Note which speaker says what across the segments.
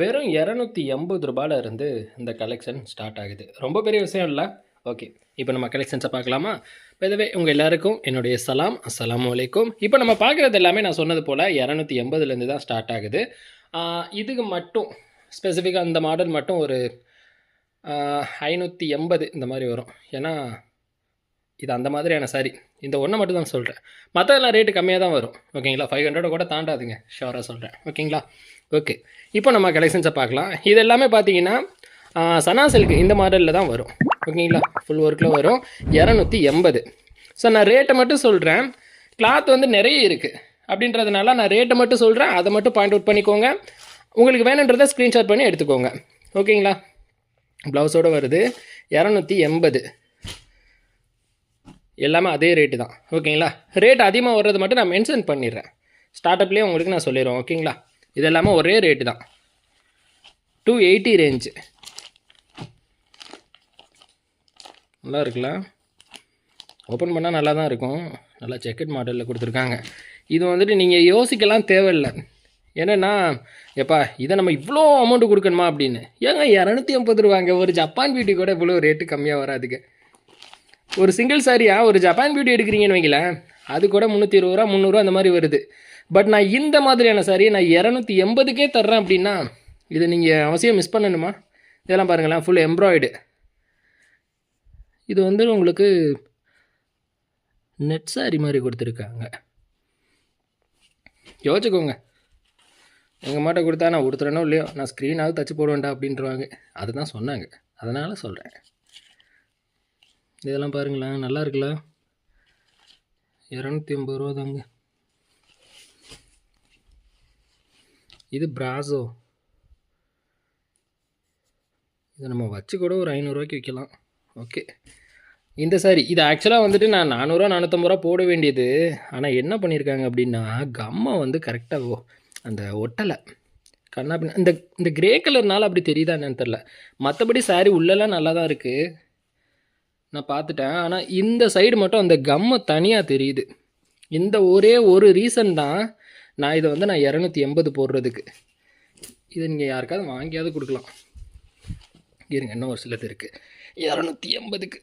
Speaker 1: வெறும் இரநூத்தி எண்பது ரூபாயில இருந்து இந்த கலெக்ஷன் ஸ்டார்ட் ஆகுது. ரொம்ப பெரிய விஷயம் இல்லை. ஓகே இப்போ நம்ம கலெக்ஷன்ஸை பார்க்கலாமா? இதுவே உங்கள் எல்லாருக்கும் என்னுடைய சலாம் அஸ்லாம் வலைக்கும் இப்போ நம்ம பார்க்குறது எல்லாமே நான் சொன்னது போல் இரநூத்தி எண்பதுலேருந்து தான் ஸ்டார்ட் ஆகுது. இதுக்கு மட்டும் ஸ்பெசிஃபிக்காக அந்த மாடல் மட்டும் ஒரு ஐநூற்றி எண்பது இந்த மாதிரி வரும். ஏன்னா இது அந்த மாதிரியான சாரி இந்த ஒன்றை மட்டும் தான் சொல்கிறேன் மற்றதெல்லாம் ரேட்டு கம்மியாக தான் வரும். ஓகேங்களா ஃபைவ் ஹண்ட்ரட் கூட தாண்டாதுங்க. ஷோராக சொல்கிறேன் ஓகேங்களா ஓகே இப்போ நம்ம கலெக்ஷன்ஸை பார்க்கலாம். இது எல்லாமே பார்த்தீங்கன்னா ஆஹ், சனா சில்க் இந்த மாடலில் தான் வரும். ஓகேங்களா ஃபுல் ஒர்க்கில் வரும். இரநூத்தி எண்பது. ஸோ நான் ரேட்டை மட்டும் சொல்கிறேன் கிளாத் வந்து நிறைய இருக்குது அப்படின்றதுனால நான் ரேட்டை மட்டும் சொல்கிறேன் அதை மட்டும் பாயிண்ட் அவுட் பண்ணிக்கோங்க. உங்களுக்கு வேணுன்றதை ஸ்க்ரீன்ஷாட் பண்ணி எடுத்துக்கோங்க. ஓகேங்களா ப்ளவுஸோடு வருது. இரநூத்தி எண்பது. எல்லாமே அதே ரேட்டு தான். ஓகேங்களா ரேட் அதிகமாக வர்றது மட்டும் நான் மென்ஷன் பண்ணிடுறேன். ஸ்டார்ட்அப்லேயே உங்களுக்கு நான் சொல்லிடுறேன் ஓகேங்களா இது எல்லாமே ஒரே ரேட்டு தான். டூ எயிட்டி ரேஞ்சு நல்லா இருக்குல்ல? ஓப்பன் பண்ணால் நல்லா தான் இருக்கும். நல்லா செக்கெட் மாடலில் கொடுத்துருக்காங்க. இது வந்துட்டு நீங்கள் யோசிக்கலாம் தேவையில்லை. என்னென்னா எப்பா இதை நம்ம இவ்வளோ அமௌண்ட்டு கொடுக்கணுமா அப்படின்னு? ஏங்க இரநூத்தி ஐம்பது ரூபாங்க. ஒரு ஜப்பான் பியூட்டி கூட இவ்வளோ ரேட்டு கம்மியாக வராதுக்கு ஒரு சிங்கிள் சாரியாக ஒரு ஜப்பான் பியூட்டி எடுக்கிறீங்கன்னு வைங்களேன் அது கூட முந்நூற்றி இருபது ரூபா முந்நூறுரூவா அந்த மாதிரி வருது. பட் நான் இந்த மாதிரியான சாரியை நான் இரநூத்தி எண்பதுக்கே தர்றேன் அப்படின்னா இதை நீங்கள் அவசியம் மிஸ் பண்ணணுமா? இதெல்லாம் பாருங்களேன் ஃபுல் எம்ப்ராய்டு இது வந்து உங்களுக்கு நெட் சாரி மாதிரி கொடுத்துருக்காங்க. யோசிச்சுக்கோங்க. எங்கள் மாட்ட கொடுத்தா நான் உடுத்துறேனோ இல்லையோ நான் ஸ்க்ரீனாவது தச்சு போடுவேன்டா அப்படின்றவாங்க. அதுதான் சொன்னாங்க. அதனால் சொல்கிறேன் இதெல்லாம் பாருங்களேன் நல்லா இருக்குல்ல? இரநூத்தி ஐம்பது ரூபா தாங்க. இது பிராசோ இதை நம்ம வச்சு கூட ஒரு ஐநூறுரூவாய்க்கு விற்கலாம் ஓகே இந்த சாரி இது ஆக்சுவலாக வந்துட்டு நான் நானூறுரூவா நானூற்றம்பது ரூபா போட வேண்டியது. ஆனால் என்ன பண்ணியிருக்காங்க அப்படின்னா கம்மை வந்து கரெக்டாக அந்த ஒட்டலை. கண்ணா பின்ன இந்த இந்த கிரே கலர்னால அப்படி தெரியுதா என்னன்னு தெரில மற்றபடி சாரி உள்ளெல்லாம் நல்லா தான் இருக்குது நான் பார்த்துட்டேன். ஆனால் இந்த சைடு மட்டும் அந்த கம்மை தனியாக தெரியுது. இந்த ஒரே ஒரு ரீசன் தான் நான் இதை வந்து நான் இரநூத்தி எண்பது போடுறதுக்கு. இதை நீங்கள் யாருக்காவது வாங்கியாவது கொடுக்கலாம். இருங்க இன்னும் ஒரு சிலது இருக்குது இரநூத்தி எண்பதுக்கு.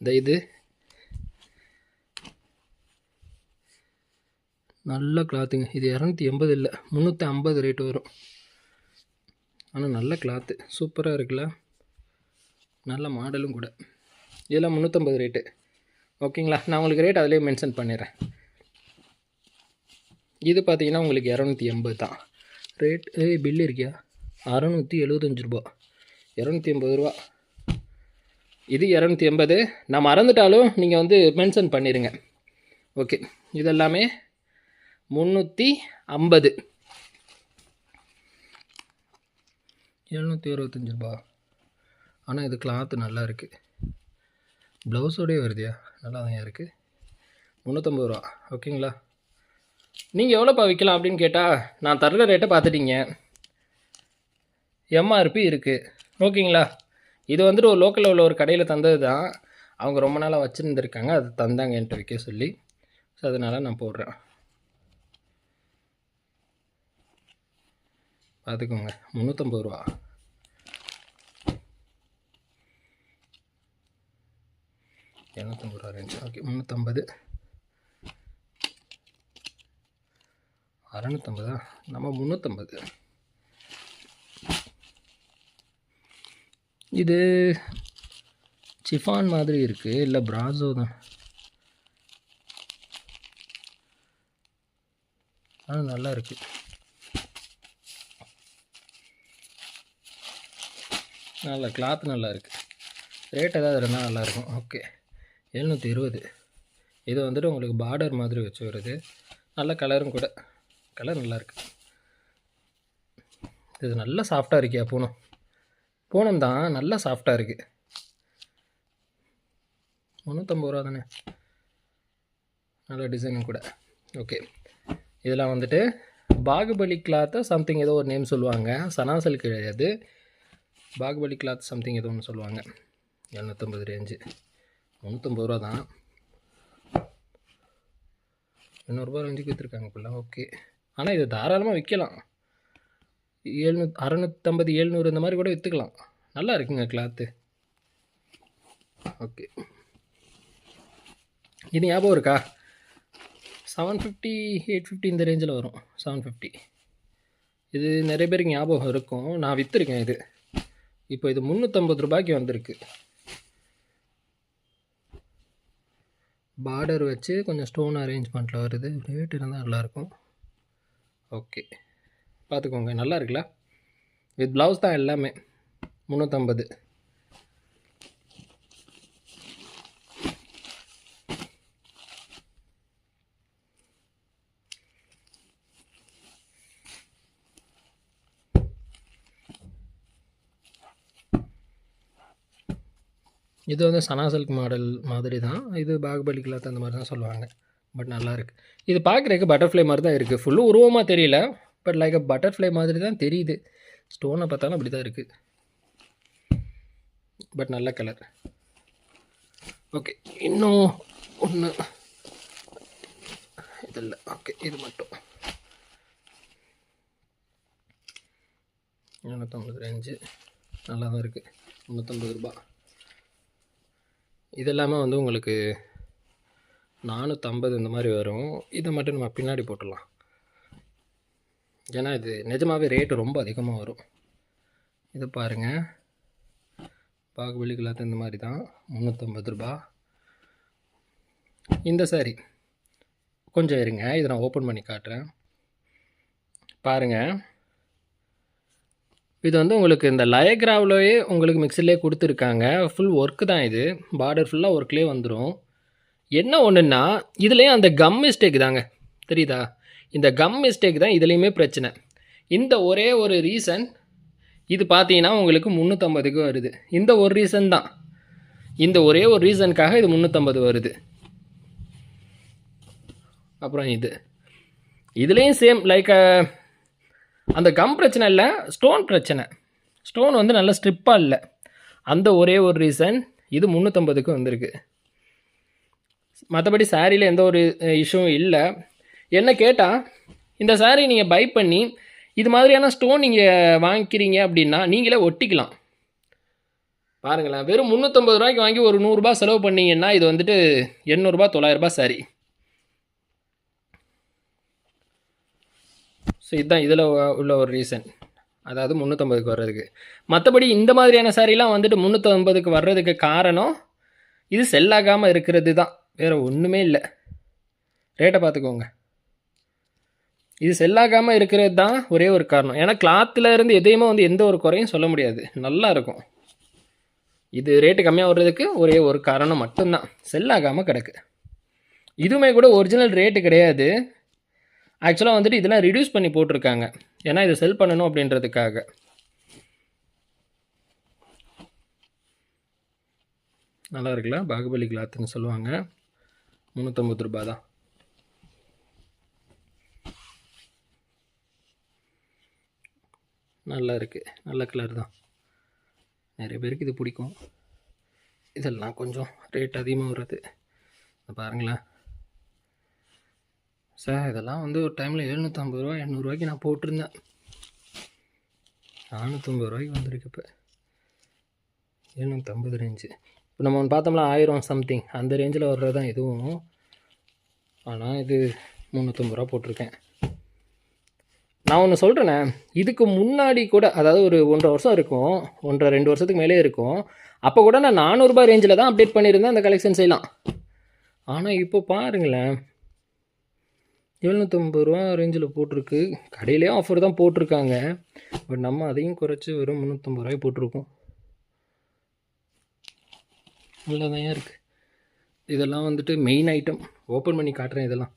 Speaker 1: இந்த இது. நல்ல கிளாத்துங்க இது இரநூத்தி எண்பது இல்லை முந்நூற்றி ஐம்பது ரேட்டு வரும். ஆனால் நல்ல கிளாத்து சூப்பராக இருக்குல்ல? நல்ல மாடலும் கூட. இதெல்லாம் முந்நூற்றம்பது ரேட்டு ஓகேங்களா? நான் உங்களுக்கு ரேட் அதிலே மென்ஷன் பண்ணிடுறேன் இது பார்த்தீங்கன்னா உங்களுக்கு இரநூத்தி எண்பது தான். ரேட் ஏ பில்லு இருக்கியா? அறநூற்றி எழுபத்தஞ்சு ரூபா. இரநூத்தி எண்பது ரூபா. இது இரநூத்தி எண்பது. நான் மறந்துட்டாலும் நீங்கள் வந்து மென்ஷன் பண்ணிடுங்க ஓகே. இதெல்லாமே முந்நூற்றி ஐம்பது. எழுநூற்றி இருபத்தஞ்சி ரூபா. ஆனால் இது கிளாத்து நல்லா இருக்குது ப்ளவுஸோடய வருதியா? நல்லா தான் இருக்குது முந்நூற்றம்பது ரூபா. ஓகேங்களா? நீங்கள் எவ்வளோப்பா விற்கலாம் அப்படின்னு கேட்டால் நான் தர்ற ரேட்டை பார்த்துட்டீங்க. எம்ஆர்பி இருக்குது ஓகேங்களா? இது வந்துட்டு ஒரு லோக்கலில் உள்ள ஒரு கடையில் தந்தது தான். அவங்க ரொம்ப நாளாக வச்சுருந்துருக்காங்க. அது தந்தாங்க என்கிட்ட விற்க சொல்லி. ஸோ அதனால் நான் போடுறேன். பார்த்துக்கோங்க. முந்நூற்றம்பது ரூபா இரநூத்தம்பது ரூபா ரேஞ்ச் ஓகே முந்நூற்றம்பது அறநூற்றம்பதா நம்ம முந்நூற்றம்பது இது சிஃபான் மாதிரி இருக்குது இல்லை பிராசோ தான்? ஆ நல்லா இருக்குது நல்லா கிளாத் நல்லா இருக்குது ரேட் ஏதாவது இருந்தால் நல்லாயிருக்கும் ஓகே எழுநூற்றி இருபது. இது வந்துட்டு உங்களுக்கு பார்டர் மாதிரி வச்சு வருது. நல்ல கலரும் கூட. கலர் நல்லாயிருக்கு இது நல்லா சாஃப்டாக இருக்கியா பூனம். பூனம் தான் நல்லா சாஃப்டாக இருக்குது முந்நூற்றம்பது ரூபா தானே? நல்ல டிசைனும் கூட. ஓகே இதெல்லாம் வந்துட்டு பாகுபலி கிளாத்தை சம்திங் ஏதோ ஒரு நேம் சொல்லுவாங்க. சனாசல் கிடையாது பாகுபலி கிளாத் சம்திங் ஏதோ ஒன்று சொல்லுவாங்க. எழுநூற்றம்பது ரேஞ்சு முந்நூற்றம்பது ரூபா தான். எண்ணூறுபா ரேஞ்சுக்கு விற்றுருக்காங்க இப்போல்லாம் ஓகே ஆனால் இது தாராளமாக விற்கலாம் எழுநூ அறநூற்றம்பது எழுநூறு இந்த மாதிரி கூட விற்றுக்கலாம் நல்லா இருக்குங்க கிளாத்து ஓகே இது ஞாபகம் இருக்கா? செவன் ஃபிஃப்டி எயிட் ஃபிஃப்டி இந்த ரேஞ்சில் வரும். செவன் ஃபிஃப்டி இது நிறைய பேருக்கு ஞாபகம் இருக்கும். நான் விற்றுருக்கேன் இது. இப்போ இது முந்நூற்றம்பது ரூபாய்க்கு வந்திருக்கு. பார்டர் வச்சு கொஞ்சம் ஸ்டோன் அரேஞ்ச்மெண்ட்டில் வருது. ரேட் இருந்தால் நல்லாயிருக்கும் ஓகே பார்த்துக்கோங்க. நல்லா இருக்குல்ல? வித் ப்ளவுஸ் தான் எல்லாமே. முந்நூற்றம்பது இது வந்து சனா சில்க் மாடல் மாதிரி தான் இது பாகுபலி கிளாத் அந்த மாதிரி தான் சொல்லுவாங்க. பட் நல்லாயிருக்கு இது பார்க்குறதுக்கு பட்டர்ஃப்ளை மாதிரி தான் இருக்குது ஃபுல்லும் உருவமாக தெரியல. பட் லைக் அ பட்டர்ஃப்ளை மாதிரி தான் தெரியுது. ஸ்டோனை பார்த்தாலும் அப்படி தான் இருக்குது பட் நல்ல கலர் ஓகே இன்னும் ஒன்று இது இல்லை ஓகே இது மட்டும். இரநூத்தம்பது ரேஞ்சு. நல்லா தான் இருக்குது முந்நூற்றம்பது ரூபா. இதெல்லாமே வந்து உங்களுக்கு நானூற்றம்பது இந்த மாதிரி வரும். இதை மட்டும் நம்ம பின்னாடி போட்டுடலாம். ஏன்னா இது நிஜமாகவே ரேட்டு ரொம்ப அதிகமாக வரும். இதை பாருங்கள் பாகுபலி கிளாத் இந்த மாதிரி தான். முந்நூற்றம்பது ரூபா. இந்த சாரி கொஞ்சம் இருங்க. இதை நான் ஓப்பன் பண்ணி காட்டுறேன். பாருங்கள் இது வந்து உங்களுக்கு இந்த லயக்ராவ்லயே உங்களுக்கு மிக்சிலே கொடுத்துருக்காங்க. ஃபுல் ஒர்க்கு தான் இது. பார்டர் ஃபுல்லாக ஒர்க்லேயே வந்துடும் என்ன ஒன்றுன்னா இதுலேயும் அந்த கம் மிஸ்டேக் தாங்க. தெரியுதா? இந்த கம் மிஸ்டேக் தான் இதுலேயுமே பிரச்சனை. இந்த ஒரே ஒரு ரீசன் இது பார்த்தீங்கன்னா உங்களுக்கு முந்நூற்றம்பதுக்கு வருது. இந்த ஒரு ரீசன் தான். இந்த ஒரே ஒரு ரீசனுக்காக இது முந்நூற்றம்பது வருது. அப்புறம் இது. இதுலேயும் சேம் லைக் அந்த கம் பிரச்சனை இல்லை ஸ்டோன் பிரச்சனை. ஸ்டோன் வந்து நல்ல ஸ்ட்ரிப்பாக இல்லை. அந்த ஒரே ஒரு ரீசன் இது முந்நூற்றம்பதுக்கு வந்திருக்கு. மற்றபடி சாரியில் எந்த ஒரு இஷ்யூவும் இல்லை. என்ன கேட்டால் இந்த சாரீ நீங்கள் பை பண்ணி இது மாதிரியான ஸ்டோன் நீங்கள் வாங்கிக்கிறீங்க அப்படின்னா நீங்களே ஒட்டிக்கலாம். பாருங்களேன் வெறும் முந்நூற்றம்பது ரூபாய்க்கு வாங்கி ஒரு நூறுரூபா செலவு பண்ணிங்கன்னா இது வந்துட்டு எண்ணூறுரூபா தொள்ளாயிரரூபா சாரி ஸோ இதுதான் இதில் உள்ள ஒரு ரீசன் அதாவது முந்நூற்றம்பதுக்கு வர்றதுக்கு. மற்றபடி இந்த மாதிரியான சாரீலாம் வந்துட்டு முந்நூற்றம்பதுக்கு வர்றதுக்கு காரணம் இது செல்லாகாமல் இருக்கிறது தான். வேறு ஒன்றுமே இல்லை. ரேட்டை பார்த்துக்கோங்க இது செல்லாகாமல் இருக்கிறது தான் ஒரே ஒரு காரணம். ஏன்னா கிளாத்தில் இருந்து எதையுமே வந்து எந்த ஒரு குறையும் சொல்ல முடியாது. நல்லா இருக்கும். இது ரேட்டு கம்மியாக வர்றதுக்கு ஒரே ஒரு காரணம் மட்டும்தான். செல்லாகாமல் கிடக்கு. இதுவுமே கூட ஒரிஜினல் ரேட்டு கிடையாது. ஆக்சுவலாக வந்துட்டு இதெல்லாம் ரிடியூஸ் பண்ணி போட்டிருக்காங்க. ஏன்னா இதை செல் பண்ணணும் அப்படின்றதுக்காக. நல்லா இருக்குல்ல? பாகுபலி கிளாத்துன்னு சொல்லுவாங்க. முந்நூற்றம்பது ரூபா தான் நல்லா இருக்குது நல்ல கலர் தான். நிறைய பேருக்கு இது பிடிக்கும். இதெல்லாம் கொஞ்சம் ரேட் அதிகமாக வருது பாருங்களேன். சார் இதெல்லாம் வந்து ஒரு டைமில் எழுநூற்றம்பது ரூபா எண்ணூறுரூவாய்க்கு நான் போட்டிருந்தேன். நானூற்றம்பது ரூபாய்க்கு வந்திருக்கு இப்போ. எழுநூற்றம்பது ரேஞ்சு இப்போ நம்ம ஒன்று பார்த்தோம்னா ஆயிரம் சம்திங் அந்த ரேஞ்சில் வர்றது தான் இதுவும். ஆனால் இது முந்நூற்றம்பது ரூபா போட்டிருக்கேன். நான் ஒன்று சொல்கிறேனே இதுக்கு முன்னாடி கூட அதாவது ஒரு ஒன்றரை வருஷம் இருக்கும் ஒன்றரை ரெண்டு வருஷத்துக்கு மேலே இருக்கும். அப்போ கூட நான் நானூறுரூபா ரேஞ்சில் தான் அப்டேட் பண்ணியிருந்தேன் அந்த கலெக்ஷன் செய்யலாம் ஆனால் இப்போ பாருங்களேன் எழுநூற்றம்பது ரூபா ரேஞ்சில் போட்டிருக்கு. கடையிலேயும் ஆஃபர் தான் போட்டிருக்காங்க. பட் நம்ம அதையும் குறைச்சி வெறும் முந்நூற்றம்பது ரூபாய் போட்டிருக்கோம். நல்லதான் இருக்குது இதெல்லாம் வந்துட்டு மெயின் ஐட்டம் ஓப்பன் பண்ணி காட்டுறேன் இதெல்லாம்.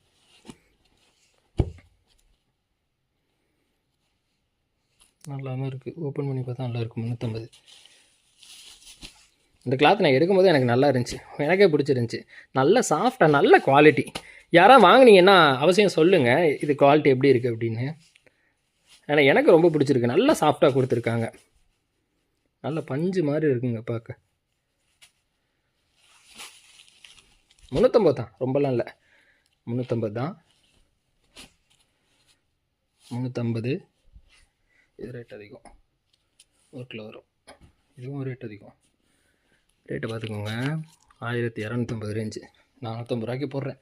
Speaker 1: நல்லா தான் இருக்குது ஓப்பன் பண்ணி பார்த்தா நல்லா இருக்கும் முந்நூற்றம்பது இந்த கிளாத் நான் எடுக்கும்போது எனக்கு நல்லா இருந்துச்சு. எனக்கே பிடிச்சிருந்துச்சி. நல்ல சாஃப்டாக நல்ல குவாலிட்டி யாராவது வாங்குனீங்கன்னா அவசியம் சொல்லுங்கள் இது குவாலிட்டி எப்படி இருக்குது அப்படின்னு. ஏன்னா எனக்கு ரொம்ப பிடிச்சிருக்கு. நல்லா சாஃப்டாக கொடுத்துருக்காங்க. நல்ல பஞ்சு மாதிரி இருக்குங்க பார்க்க முந்நூற்றம்பது தான். ரொம்பலாம் இல்லை. முந்நூற்றம்பது தான். முந்நூற்றம்பது இது ரேட் அதிகம். ஒரு கிலோ வரும். இதுவும் ரேட் அதிகம். ரேட்டை பார்த்துக்கோங்க ஆயிரத்தி இரநூத்தம்பது ரேஞ்சு நானூற்றம்பது ரூபாய்க்கு போடுறேன்.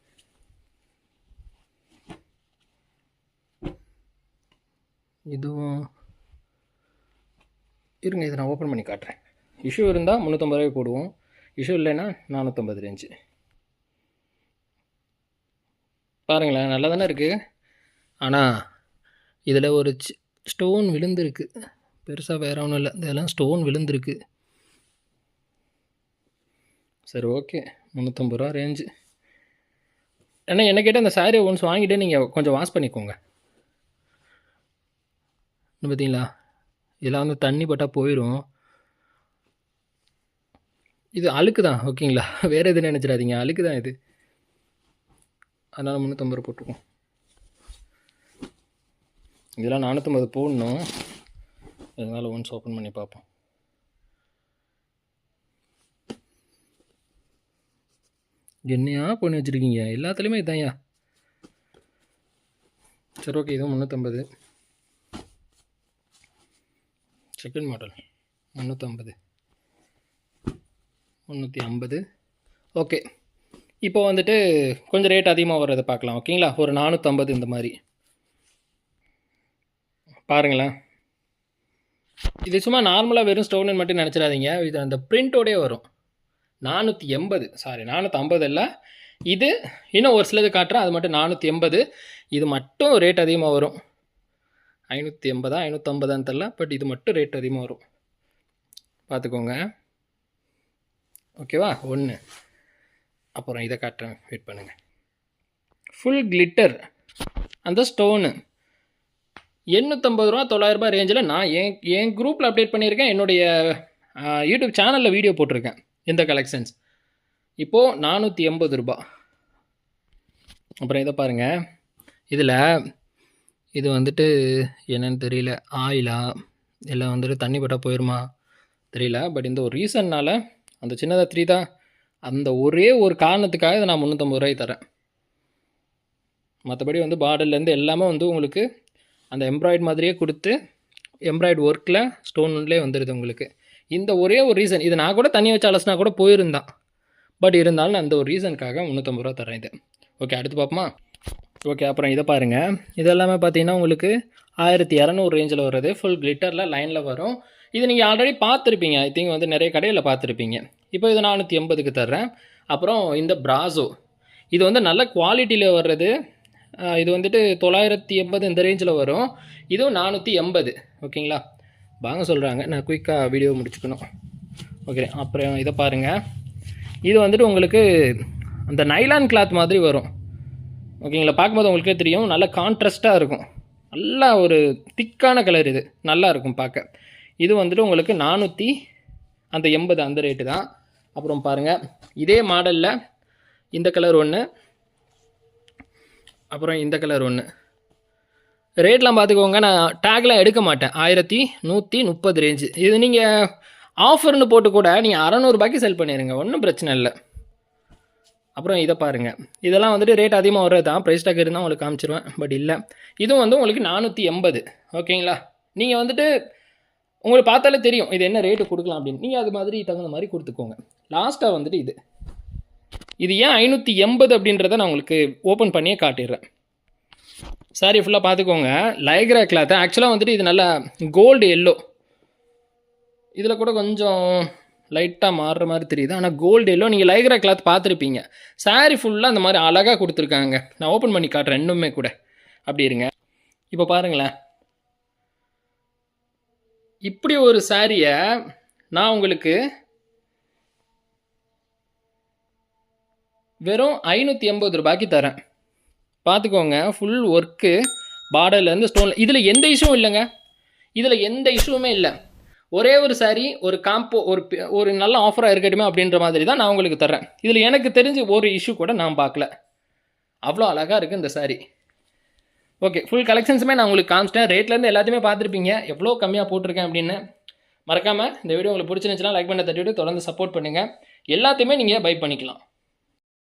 Speaker 1: இதுவும் இருங்க இதை நான் ஓப்பன் பண்ணி காட்டுறேன். இஷ்யூ இருந்தால் முந்நூற்றம்பது ரூபாய்க்கு போடுவோம். இஷ்யூ இல்லைன்னா நானூற்றம்பது ரேஞ்சு பாருங்களேன் நல்லா தானே இருக்குது ஆனால் இதில் ஒரு ஸ்டோன் விழுந்திருக்கு. பெருசாக வேற ஒன்றும் இல்லை. இதெல்லாம் ஸ்டோன் விழுந்திருக்கு. சரி ஓகே முந்நூற்றம்பது ரூபா ரேஞ்சு ஏன்னா என்ன கேட்டால் அந்த சாரியை ஒன்ஸ் வாங்கிட்டு நீங்கள் கொஞ்சம் வாஷ் பண்ணிக்கோங்க. பார்த்தீங்களா இதெல்லாம் வந்து தண்ணி பட்டால் போயிடும் இது அழுக்கு தான் ஓகேங்களா? வேறு எதுவும் நினச்சிடாதீங்க அழுக்கு தான் இது. அதனால் முந்நூற்றம்பது ரூபா போட்டுருக்கோம் இதெல்லாம் நானூற்றம்பது போடணும். அதனால் ஒன்ஸ் ஓப்பன் பண்ணி பார்ப்போம். என்னையா பண்ணி வச்சுருக்கீங்க? எல்லாத்துலேயுமே இதான்யா. சரி ஓகே இதுவும் முந்நூற்றம்பது செகண்ட் மாடல் முந்நூற்றம்பது முந்நூற்றி ஐம்பது ஓகே இப்போ வந்துட்டு கொஞ்சம் ரேட் அதிகமாக வர்றதை பார்க்கலாம். ஓகேங்களா ஒரு நானூற்றம்பது இந்த மாதிரி. பாருங்களேன். இது சும்மா நார்மலாக வெறும் ஸ்டோன் மட்டும் நினச்சிடாதீங்க. இது அந்த பிரிண்ட்டோடே வரும். நானூற்றி எண்பது சாரி நானூற்றம்பது இல்லை. இது இன்னும் ஒரு சிலது காட்டுறேன். அது மட்டும் நானூற்றி எண்பது இது மட்டும் ரேட் அதிகமாக வரும். ஐநூற்றி எண்பதா ஐநூற்றம்பதான்னு தெரில பட் இது மட்டும் ரேட் அதிகமாக வரும். பார்த்துக்கோங்க. ஓகேவா? ஒன்று அப்புறம் இதை காட்டுறேன். வெயிட் பண்ணுங்கள் ஃபுல் கிளிட்டர் அந்த ஸ்டோனு எண்ணூற்றம்பது ரூபா தொள்ளாயிரரூபா ரேஞ்சில் நான் என் என் குரூப்பில் அப்டேட் பண்ணியிருக்கேன். என்னுடைய யூடியூப் சேனலில் வீடியோ போட்டிருக்கேன். இந்த கலெக்ஷன்ஸ் இப்போது நானூற்றி எண்பது ரூபா. அப்புறம் இதை பாருங்கள் இதில் இது வந்துட்டு என்னன்னு தெரியல ஆயிலா இல்லை வந்துட்டு தண்ணி பட்டால் போயிருமா? தெரியல. பட் இந்த ஒரு ரீசன்னால் அந்த சின்னதாக த்ரீ தான். அந்த ஒரே ஒரு காரணத்துக்காக இதை நான் முந்நூற்றம்பது ரூபாய் தரேன். மற்றபடி வந்து பார்டர்லேருந்து எல்லாமே வந்து உங்களுக்கு அந்த எம்ப்ராய்டு மாதிரியே கொடுத்து எம்ப்ராய்டு ஒர்க்கில் ஸ்டோன் ஒன்லேயே வந்துடுது உங்களுக்கு. இந்த ஒரே ஒரு ரீசன் இது நான் கூட தண்ணி வச்சு அலசினா கூட போயிருந்தான். பட் இருந்தாலும் நான் அந்த ஒரு ரீசனுக்காக முந்நூற்றம்பது ரூபா தரேன் இது. ஓகே அடுத்து பார்ப்போமா? ஓகே அப்புறம் இதை பாருங்கள் இதெல்லாமே பார்த்தீங்கன்னா உங்களுக்கு ஆயிரத்தி இரநூறு ரேஞ்சில் வர்றது ஃபுல் கிளிட்டரில் லைனில் வரும். இது நீங்கள் ஆல்ரெடி பார்த்துருப்பீங்க. ஐ திங்க் வந்து நிறைய கடையில் பார்த்துருப்பீங்க. இப்போ இது நானூற்றி எண்பதுக்கு தர்றேன். அப்புறம் இந்த ப்ராசோ இது வந்து நல்ல குவாலிட்டியில் வர்றது. இது வந்துட்டு தொள்ளாயிரத்தி எண்பது இந்த ரேஞ்சில் வரும். இதுவும் நானூற்றி எண்பது. ஓகேங்களா வாங்க சொல்கிறாங்க நான் குயிக்காக வீடியோ முடிச்சுக்கணும். ஓகே அப்புறம் இதை பாருங்கள் இது வந்துட்டு உங்களுக்கு அந்த நைலான் கிளாத் மாதிரி வரும். ஓகேங்களா? பார்க்கும்போது உங்களுக்கே தெரியும். நல்லா கான்ட்ராஸ்ட்டாக இருக்கும். நல்லா ஒரு திக்கான கலர் இது. நல்லா இருக்கும் பார்க்க. இது வந்துட்டு உங்களுக்கு நானூற்றி அந்த எண்பது அந்த ரேட்டு தான். அப்புறம் பாருங்கள் இதே மாடலில் இந்த கலர் ஒன்று அப்புறம் இந்த கலர் ஒன்று ரேட்லாம் பார்த்துக்கோங்க. நான் டேக்லாம் எடுக்க மாட்டேன். ஆயிரத்தி நூற்றி முப்பது ரேஞ்சு இது நீங்கள் ஆஃபர்னு போட்டு கூட நீங்கள் அறநூறுபாய்க்கு செல் பண்ணிடுங்க ஒன்றும் பிரச்சனை இல்லை. அப்புறம் இதை பாருங்கள் இதெல்லாம் வந்துட்டு ரேட் அதிகமாக வர்றது தான் ப்ரைஸ் டாக் இருந்தால் உங்களுக்கு காமிச்சிருவேன். பட் இல்லை. இதுவும் வந்து உங்களுக்கு நானூற்றி எண்பது. ஓகேங்களா? நீங்கள் வந்துட்டு உங்களுக்கு பார்த்தாலே தெரியும். இது என்ன ரேட்டு கொடுக்கலாம் அப்படின்னு. நீங்கள் அது மாதிரி தகுந்த மாதிரி கொடுத்துக்கோங்க. லாஸ்ட்டாக வந்துட்டு இது. இது ஏன் ஐநூற்றி எண்பது அப்படின்றத நான் உங்களுக்கு ஓப்பன் பண்ணியே காட்டிடுறேன். சாரி ஃபுல்லாக பார்த்துக்கோங்க. லைக்ரா கிளாத்து ஆக்சுவலாக வந்துட்டு இது நல்லா கோல்டு எல்லோ இதில் கூட கொஞ்சம் லைட்டாக மாறுற மாதிரி தெரியுது. ஆனால் கோல்டு எல்லோ நீங்கள் லைக்ரா கிளாத் பார்த்துருப்பீங்க. சாரி ஃபுல்லாக அந்த மாதிரி அழகாக கொடுத்துருக்காங்க. நான் ஓப்பன் பண்ணி காட்டுறேன் இன்னுமே கூட. அப்படி இருங்க. இப்போ பாருங்களேன். இப்படி ஒரு சாரியை நான் உங்களுக்கு வெறும் ஐநூற்றி எண்பது ரூபாய்க்கு தரேன். பார்த்துக்கோங்க ஃபுல் ஒர்க்கு பார்டர்லேருந்து ஸ்டோனில் இதில் எந்த இஷ்யூவும் இல்லைங்க. இதில் எந்த இஷ்யூவுமே இல்லை. ஒரே ஒரு சாரி ஒரு காம்போ ஒரு ஒரு நல்ல ஆஃபராக இருக்கட்டுமே அப்படின்ற மாதிரி தான் நான் உங்களுக்கு தர்றேன். இதில் எனக்கு தெரிஞ்சு ஒரு இஷ்யூ கூட நான் பார்க்கல. அவ்வளோ அழகாக இருக்குது இந்த சாரி ஓகே ஃபுல் கலெக்ஷன்ஸுமே நான் உங்களுக்கு காமிச்சிட்டேன். ரேட்லேருந்து எல்லாத்தையுமே பார்த்துருப்பீங்க. எவ்வளோ கம்மியாக போட்டிருக்கேன் அப்படின்னு. மறக்காமல் இந்த வீடியோ உங்களுக்கு பிடிச்சிருந்துச்சுன்னா லைக் பண்ண தட்டிவிட்டு தொடர்ந்து சப்போர்ட் பண்ணுங்கள் எல்லாத்தையுமே நீங்கள் பை பண்ணிக்கலாம்.